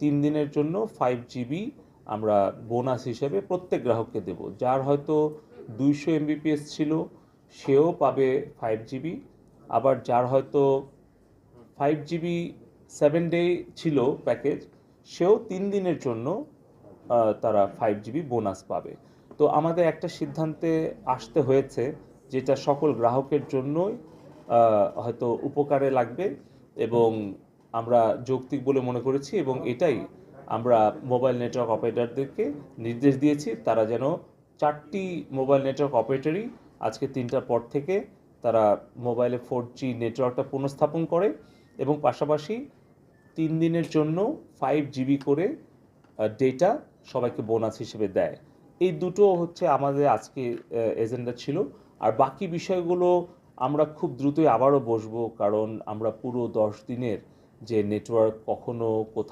তিন দিনের জন্য ফাইভ জিবি আমরা বোনাস হিসেবে প্রত্যেক গ্রাহককে দেব। যার হয়তো দুইশো এমবিপিএস ছিল, সেও পাবে ফাইভ জিবি আবার যার হয়তো ফাইভ জিবি সেভেন ডে ছিল প্যাকেজ সেও তিন দিনের জন্য তারা ফাইভ জিবি বোনাস পাবে। তো আমাদের একটা সিদ্ধান্তে আসতে হয়েছে, যেটা সকল গ্রাহকের জন্যই হয়তো উপকারে লাগবে এবং আমরা যৌক্তিক বলে মনে করেছি এবং এটাই আমরা মোবাইল নেটওয়ার্ক অপারেটরদেরকে নির্দেশ দিয়েছি। তারা যেন চারটি মোবাইল নেটওয়ার্ক অপারেটরই আজকে তিনটার পর থেকে তারা মোবাইলে ফোর জি নেটওয়ার্কটা পুনঃস্থাপন করে এবং পাশাপাশি তিন দিনের জন্য ফাইভ জিবি করে ডেটা সবাইকে বোনাস হিসেবে দেয়। এই দুটো হচ্ছে আমাদের আজকে এজেন্ডা ছিল। আর বাকি বিষয়গুলো আমরা খুব দ্রুতই আবারও বসবো কারণ আমরা পুরো দশ দিনের যে নেটওয়ার্ক কখনো কোথাও